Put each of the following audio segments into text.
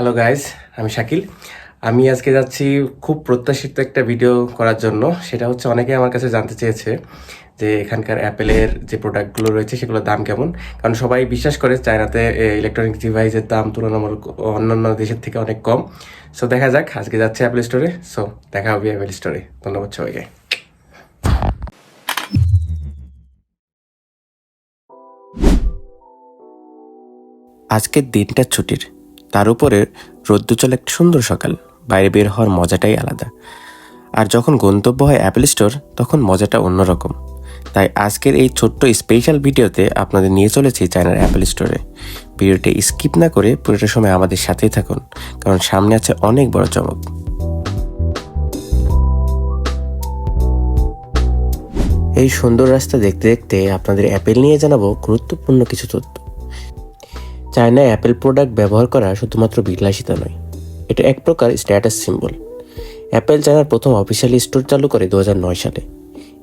Hello guys আমি শাকিল। আমি আজকে যাচ্ছি খুব প্রত্যাশিত একটা ভিডিও করার জন্য। সেটা হচ্ছে অনেকে আমার কাছে জানতে চেয়েছে যে এখানকার অ্যাপেলের যে প্রোডাক্টগুলো রয়েছে, সেগুলোর দাম কেমন? কারণ সবাই বিশ্বাস করে চায়নাতে ইলেকট্রনিক ডিভাইসের দাম তুলনামূলক অন্যান্য দেশের থেকে অনেক কম। সো দেখা যাক, আজকে যাচ্ছে অ্যাপেল স্টোরে সো দেখা হবে অ্যাপেল স্টোরে ধন্যবাদ সবাইকে। আজকের দিনটা ছুটির। তার উপরে রোদ্দুচল একটা সুন্দর সকাল। বাইরে বের হওয়ার মজাটাই আলাদা। আর যখন গন্তব্য হয় অ্যাপেল স্টোর তখন মজাটা অন্যরকম। তাই আজকের এই ছোট্ট স্পেশাল ভিডিওতে আপনাদের নিয়ে চলেছি চায়নার অ্যাপেল স্টোরে ভিডিওটি স্কিপ না করে পুরোটা সময় আমাদের সাথেই থাকুন, কারণ সামনে আছে অনেক বড় চমক। এই সুন্দর রাস্তা দেখতে দেখতে আপনাদের অ্যাপেল নিয়ে জানাব গুরুত্বপূর্ণ কিছু তথ্য। চায়নায় অ্যাপেল প্রোডাক্ট ব্যবহার করা শুধুমাত্র বিলাসিতা নয়, এটা এক প্রকার স্ট্যাটাস সিম্বল। অ্যাপেল চায়নার প্রথম অফিসিয়ালি স্টোর চালু করে দু হাজার নয় সালে।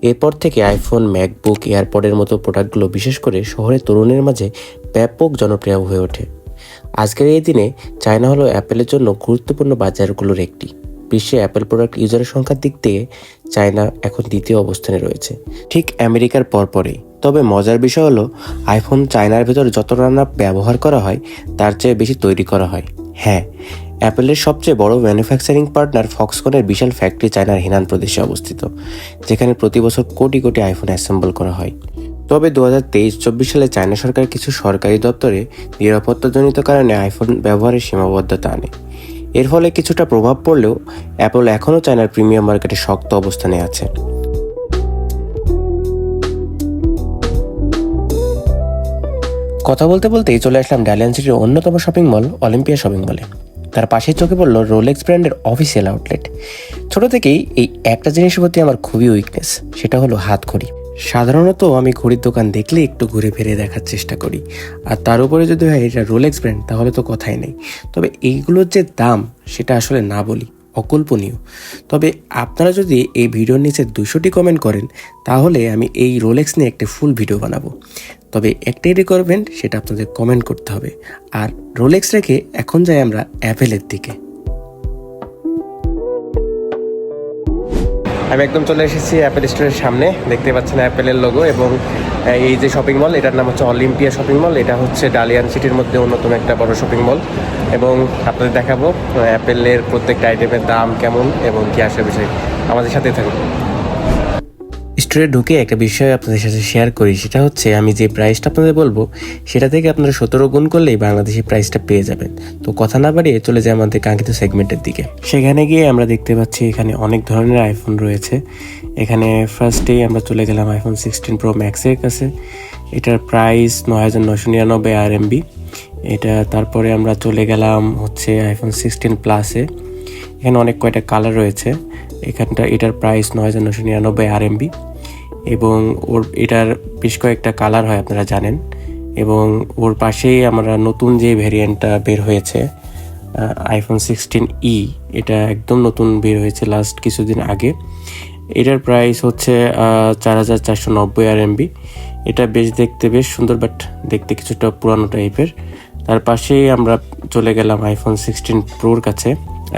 এরপর থেকে আইফোন, ম্যাকবুক, এয়ারপডের মতো প্রোডাক্টগুলো বিশেষ করে শহরের তরুণের মাঝে ব্যাপক জনপ্রিয় হয়ে ওঠে। আজকের এই দিনে চায়না হলো অ্যাপেলের জন্য গুরুত্বপূর্ণ বাজারগুলোর একটি। বিশ্বে অ্যাপেল প্রোডাক্ট ইউজারের সংখ্যার দিক থেকে চায়না এখন দ্বিতীয় অবস্থানে রয়েছে। ঠিক আমেরিকার পরপরেই তবে মজার বিষয় হলো আইফোন চায়নার ভেতর যত রান্না ব্যবহার করা হয়, তার চেয়ে বেশি তৈরি করা হয়। হ্যাঁ অ্যাপেলের সবচেয়ে বড় ম্যানুফ্যাকচারিং পার্টনার ফক্সকনের বিশাল ফ্যাক্টরি চায়নার হিনান প্রদেশে অবস্থিত, যেখানে প্রতি বছর কোটি কোটি আইফোন অ্যাসেম্বল করা হয়। তবে দু হাজার তেইশ চব্বিশ সালে চায়না সরকার কিছু সরকারি দপ্তরে নিরাপত্তাজনিত কারণে আইফোন ব্যবহারের সীমাবদ্ধতা আনে। এর ফলে কিছুটা প্রভাব পড়লেও অ্যাপল এখনও চায়নার প্রিমিয়াম মার্কেটে শক্ত অবস্থানে আছে। কথা বলতে বলতেই চলে আসলাম ডালিয়ান সিটির অন্যতম শপিং মল অলিম্পিয়া শপিং মলে তার পাশেই চোখে পড়ল রোলেক্স ব্র্যান্ডের অফিসিয়াল আউটলেট ছোট থেকেই এই একটা জিনিসের প্রতি আমার খুবই উইকনেস সেটা হলো হাত ঘড়ি সাধারণত আমি ঘড়ির দোকান দেখলে একটু ঘুরে ফিরে দেখার চেষ্টা করি। আর তার উপরে যদি হয় এটা রোলেক্স ব্র্যান্ড তাহলে তো কথাই নেই। তবে এইগুলোর যে দাম, সেটা আসলে না বলি। অকল্পনীয়। তবে আপনারা যদি এই ভিডিওর নিচে দুশোটি কমেন্ট করেন, তাহলে আমি এই রোলেক্স নিয়ে একটা ফুল ভিডিও বানাবো। তবে একটাই রিকোয়ারমেন্ট সেটা আপনাদের কমেন্ট করতে হবে। আর রোলেক্স রেখে এখন যাই আমরা অ্যাপেলের দিকে। আমি একদম চলে এসেছি অ্যাপেল স্টোরের সামনে। দেখতে পাচ্ছেন অ্যাপেলের লোগো এবং এই যে শপিং মল এটার নাম হচ্ছে অলিম্পিয়া শপিং মল এটা হচ্ছে ডালিয়ান সিটির মধ্যে অন্যতম একটা বড় শপিং মল এবং আপনাদের দেখাবো অ্যাপেলের প্রত্যেকটা আইটেমের দাম কেমন এবং কী আসে বিষয়। আমাদের সাথেই থাকুন। স্টোরে ঢুকে একটা বিষয় আপনাদের সাথে শেয়ার করি, সেটা হচ্ছে আমি যে প্রাইসটা আপনাদের বলব, সেটা থেকে আপনারা সতেরো গুণ করলেই বাংলাদেশি প্রাইসটা পেয়ে যাবেন। তো কথা না বাড়িয়ে চলে যায় আমাদের কাঙ্ক্ষিত সেগমেন্টের দিকে। সেখানে গিয়ে আমরা দেখতে পাচ্ছি এখানে অনেক ধরনের আইফোন রয়েছে। এখানে ফার্স্টেই আমরা চলে গেলাম আইফোন সিক্সটিন প্রো ম্যাক্সের কাছে। এটার প্রাইস নয় হাজার নশো নিরানব্বই আর এমবি এটা তারপরে আমরা চলে গেলাম হচ্ছে আইফোন সিক্সটিন প্লাসে এখানে অনেক কয়টা কালার রয়েছে। এখানটা, এটার প্রাইস নয় হাজার নশো নিরানব্বই আর এমবি এবং ওর এটার বেশ কয়েকটা কালার হয় আপনারা জানেন। এবং ওর পাশেই আমরা নতুন যে ভ্যারিয়েন্টটা বের হয়েছে আইফোন সিক্সটিন ই এটা একদম নতুন বের হয়েছে লাস্ট কিছুদিন আগে। এটার প্রাইস হচ্ছে চার হাজার চারশো নব্বই আর এমবি এটা বেশ দেখতে বেশ সুন্দর বাট দেখতে কিছুটা পুরানো টাইপের তার পাশেই আমরা চলে গেলাম আইফোন সিক্সটিন প্রোর কাছে।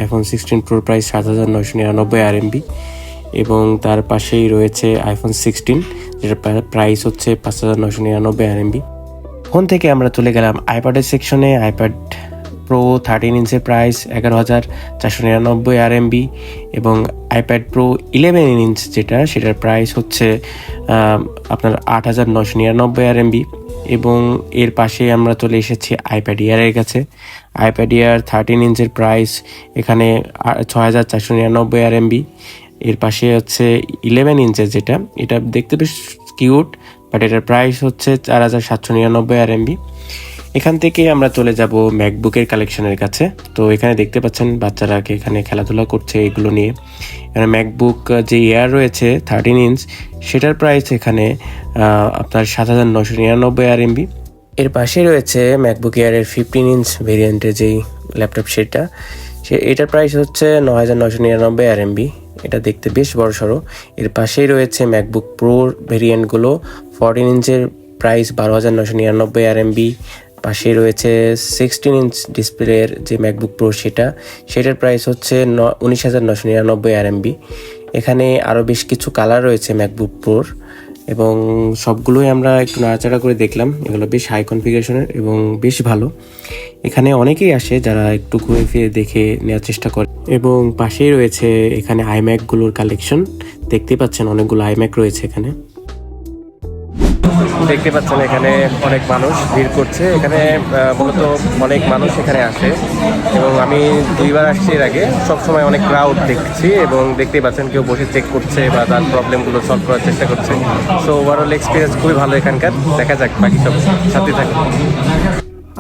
আইফোন সিক্সটিন প্রোর প্রাইস সাত হাজার নয়শো নিরানব্বই আর এমবি এবং তার পাশেই রয়েছে আইফোন সিক্সটিন যেটার প্রাইস হচ্ছে পাঁচ হাজার নশো নিরানব্বই আর এমবি ফোন থেকে আমরা চলে গেলাম আইপ্যাডের সেকশনে আইপ্যাড প্রো থার্টিন ইঞ্চের প্রাইস এগারো হাজার চারশো নিরানব্বই আর এমবি এবং আইপ্যাড প্রো ইলেভেন ইঞ্চ যেটা, সেটার প্রাইস হচ্ছে আপনার আট হাজার নশো নিরানব্বই আর এমবি এবং এর পাশে আমরা চলে এসেছি আইপ্যাড ইয়ারের কাছে। আইপ্যাড ইয়ার থার্টিন ইঞ্চের প্রাইস এখানে ছ হাজার চারশো নিরানব্বই আর এমবি এর পাশে হচ্ছে ইলেভেন ইঞ্চের যেটা এটা দেখতে বেশ কিউট বাট এটার প্রাইস হচ্ছে চার হাজার সাতশো নিরানব্বই আর এমবি এখান থেকে আমরা চলে যাব ম্যাকবুকের কালেকশনের কাছে। তো এখানে দেখতে পাচ্ছেন বাচ্চারা এখানে খেলাধুলা করছে এগুলো নিয়ে। এখানে ম্যাকবুক যে এয়ার রয়েছে থার্টিন ইঞ্চ সেটার প্রাইস এখানে আপনার সাত হাজার নশো নিরানব্বই আর এমবি এর পাশে রয়েছে ম্যাকবুক এয়ারের ফিফটিন ইঞ্চ ভেরিয়েন্টের যেই ল্যাপটপ সেটা সে, এটার প্রাইস হচ্ছে ন হাজার নশো নিরানব্বই আর এমবি এটা দেখতে বেশ বড় সড়ো। এর পাশেই রয়েছে ম্যাকবুক প্রো ভেরিয়েন্টগুলো ফরটিন ইঞ্চের প্রাইস বারো হাজার নশো নিরানব্বই আর এমবি পাশে রয়েছে সিক্সটিন ইঞ্চ ডিসপ্লের যে ম্যাকবুক প্রো সেটা, সেটার প্রাইস হচ্ছে ন, উনিশ হাজার নশো নিরানব্বই আর এমবি এখানে আরও বেশ কিছু কালার রয়েছে ম্যাকবুক প্রোর এবং সবগুলোই আমরা একটু নাড়াচাড়া করে দেখলাম। এগুলো বেশ হাই কনফিগারেশনের এবং বেশ ভালো। এখানে অনেকেই আসে যারা একটু ঘুরে ফিরে দেখে নেওয়ার চেষ্টা করে। এবং পাশেই রয়েছে এখানে আইম্যাকগুলোর কালেকশন দেখতে পাচ্ছেন অনেকগুলো আইম্যাক রয়েছে এখানে। দেখতে পাচ্ছেন এখানে অনেক মানুষ ভিড় করছে। এখানে মূলত অনেক মানুষ এখানে আসে এবং আমি দুইবার আসছি এর আগে। সবসময় অনেক ক্রাউড দেখছি এবং দেখতেই পাচ্ছেন কেউ বসে চেক করছে বা তার প্রবলেমগুলো সলভ করার চেষ্টা করছে। সো ওভারঅল এক্সপিরিয়েন্স খুবই ভালো এখানকার। দেখা যাক বাকি সব সাথে থাকে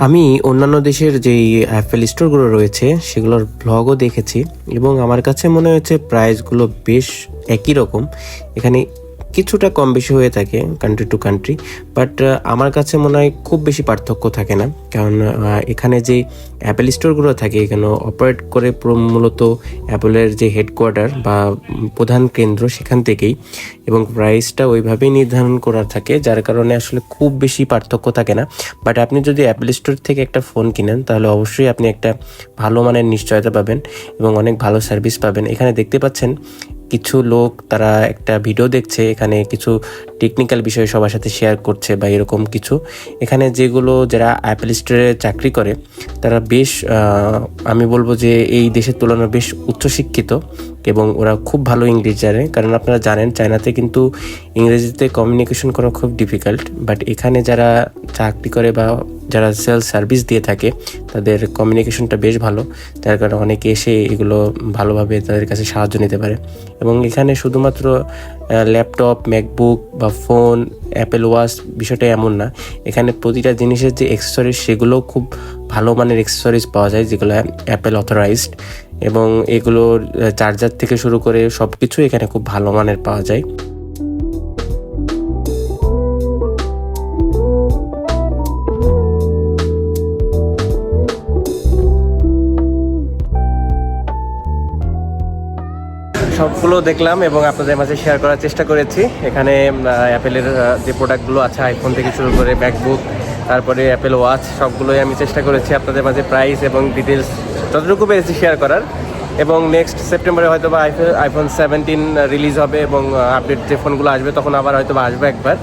আমি অন্যান্য দেশের যেই অ্যাপেল স্টোরগুলো রয়েছে, সেগুলোর ব্লগও দেখেছি এবং আমার কাছে মনে হয়েছে প্রাইসগুলো বেশ একই রকম। এখানে কিছুটা কম বেশি হয়ে থাকে কান্ট্রি টু কান্ট্রি বাট আমার কাছে মনে হয় খুব বেশি পার্থক্য থাকে না। কারণ এখানে যে অ্যাপেল স্টোরগুলো থাকে, এখানে অপারেট করে মূলত অ্যাপেলের যে হেডকোয়ার্টার বা প্রধান কেন্দ্র সেখান থেকেই, এবং প্রাইসটা ওইভাবেই নির্ধারণ করা থাকে, যার কারণে আসলে খুব বেশি পার্থক্য থাকে না। বাট আপনি যদি অ্যাপেল স্টোর থেকে একটা ফোন কিনেন, তাহলে অবশ্যই আপনি একটা ভালো মানের নিশ্চয়তা পাবেন এবং অনেক ভালো সার্ভিস পাবেন। এখানে দেখতে পাচ্ছেন কিছু লোক তারা একটা ভিডিও দেখছে, এখানে কিছু টেকনিক্যাল বিষয় সবার সাথে শেয়ার করছে বা এরকম কিছু। এখানে যেগুলো যারা অ্যাপেল স্টোরে চাকরি করে, তারা বেশ আমি বলব যে এই দেশের তুলনায় বেশ উচ্চশিক্ষিত। এবং ওরা খুব ভালো ইংলিশ জানে। কারণ আপনারা জানেন, চায়নাতে কিন্তু ইংরেজিতে কমিউনিকেশন করা খুব ডিফিকাল্ট বাট এখানে যারা চাকরি করে বা যারা সেলস সার্ভিস দিয়ে থাকে, তাদের কমিউনিকেশনটা বেশ ভালো। যার কারণে অনেকে এসে এগুলো ভালোভাবে তাদের কাছে সাহায্য নিতে পারে। এবং এখানে শুধুমাত্র ল্যাপটপ ম্যাকবুক বা ফোন অ্যাপেল ওয়াচ বিষয়টা এমন না। এখানে প্রতিটা জিনিসের যে এক্সেসরিজ সেগুলোও খুব ভালো মানের এক্সেসরিজ পাওয়া যায়, যেগুলো অ্যাপেল অথরাইজড এবং এগুলোর চার্জার থেকে শুরু করে সব কিছু এখানে খুব ভালো মানের পাওয়া যায়। সবগুলো দেখলাম এবং আপনাদের মাঝে শেয়ার করার চেষ্টা করেছি। এখানে অ্যাপেলের যে প্রোডাক্টগুলো আছে আইফোন থেকে শুরু করে ম্যাকবুক তারপরে অ্যাপেল ওয়াচ সবগুলোই আমি চেষ্টা করেছি আপনাদের মাঝে প্রাইস এবং ডিটেলস যতটুকু পেরেছি শেয়ার করার। এবং নেক্সট সেপ্টেম্বরে হয়তো বা আইফোন আইফোন সেভেন্টিন রিলিজ হবে এবং আপডেট যে ফোনগুলো আসবে, তখন আবার হয়তো বা আসবে একবার।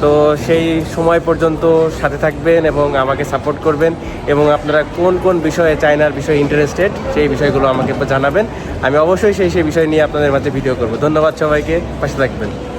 তো সেই সময় পর্যন্ত সাথে থাকবেন এবং আমাকে সাপোর্ট করবেন। এবং আপনারা কোন কোন বিষয়ে চায়নার বিষয়ে ইন্টারেস্টেড সেই বিষয়গুলো আমাকে জানাবেন। আমি অবশ্যই সেই সেই বিষয় নিয়ে আপনাদের মাঝে ভিডিও করব। ধন্যবাদ সবাইকে। পাশে থাকবেন।